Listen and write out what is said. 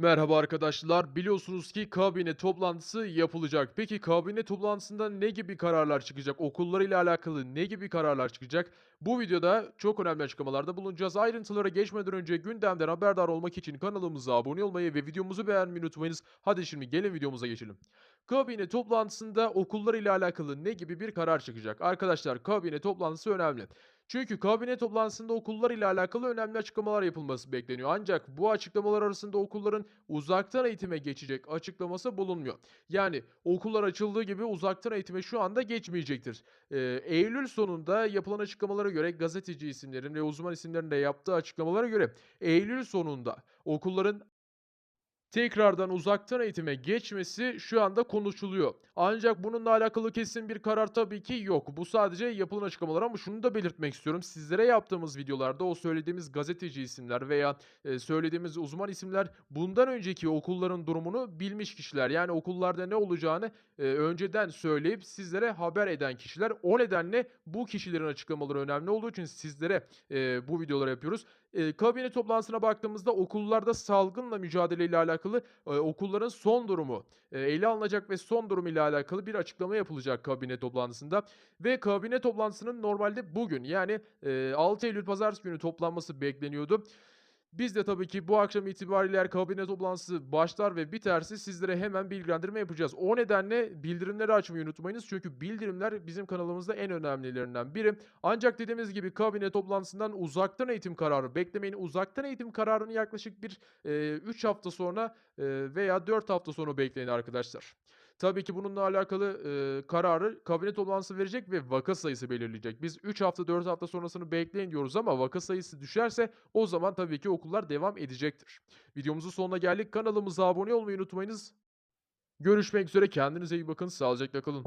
Merhaba arkadaşlar. Biliyorsunuz ki kabine toplantısı yapılacak. Peki kabine toplantısında ne gibi kararlar çıkacak? Okullarıyla alakalı ne gibi kararlar çıkacak? Bu videoda çok önemli açıklamalarda bulunacağız. Ayrıntılara geçmeden önce gündemden haberdar olmak için kanalımıza abone olmayı ve videomuzu beğenmeyi unutmayınız. Hadi şimdi gelin videomuza geçelim. Kabine toplantısında okullarıyla alakalı ne gibi bir karar çıkacak? Arkadaşlar kabine toplantısı önemli. Çünkü kabine toplantısında okullar ile alakalı önemli açıklamalar yapılması bekleniyor. Ancak bu açıklamalar arasında okulların uzaktan eğitime geçecek açıklaması bulunmuyor. Yani okullar açıldığı gibi uzaktan eğitime şu anda geçmeyecektir. Ee, Eylül sonunda yapılan açıklamalara göre gazeteci isimlerin ve uzman isimlerin de yaptığı açıklamalara göre Eylül sonunda okulların tekrardan uzaktan eğitime geçmesi şu anda konuşuluyor. Ancak bununla alakalı kesin bir karar tabii ki yok. Bu sadece yapılan açıklamalar ama şunu da belirtmek istiyorum. Sizlere yaptığımız videolarda o söylediğimiz gazeteci isimler veya e, söylediğimiz uzman isimler bundan önceki okulların durumunu bilmiş kişiler. Yani okullarda ne olacağını e, önceden söyleyip sizlere haber eden kişiler. O nedenle bu kişilerin açıklamaları önemli olduğu için sizlere e, bu videoları yapıyoruz. Kabine toplantısına baktığımızda okullarda salgınla mücadeleyle alakalı, eee, okulların son durumu, eee, ele alınacak ve son durumu ile alakalı bir açıklama yapılacak kabine toplantısında ve kabine toplantısının normalde bugün yani, eee, 6 Eylül pazartesi günü toplanması bekleniyordu. Biz de tabii ki bu akşam itibariyle eğer kabine toplantısı başlar ve biterse sizlere hemen bilgilendirme yapacağız. O nedenle bildirimleri açmayı unutmayınız. Çünkü bildirimler bizim kanalımızda en önemlilerinden biri. Ancak dediğimiz gibi kabine toplantısından uzaktan eğitim kararı beklemeyin. Uzaktan eğitim kararını yaklaşık bir eee 3 hafta sonra eee, veya 4 hafta sonra bekleyin arkadaşlar. Tabii ki bununla alakalı eee, kararı kabine toplantısı verecek ve vaka sayısı belirleyecek. Biz 3 hafta 4 hafta sonrasını bekleyin diyoruz ama vaka sayısı düşerse o zaman tabii ki okullar devam edecektir. Videomuzun sonuna geldik. Kanalımıza abone olmayı unutmayınız. Görüşmek üzere. Kendinize iyi bakın. Sağlıcakla kalın.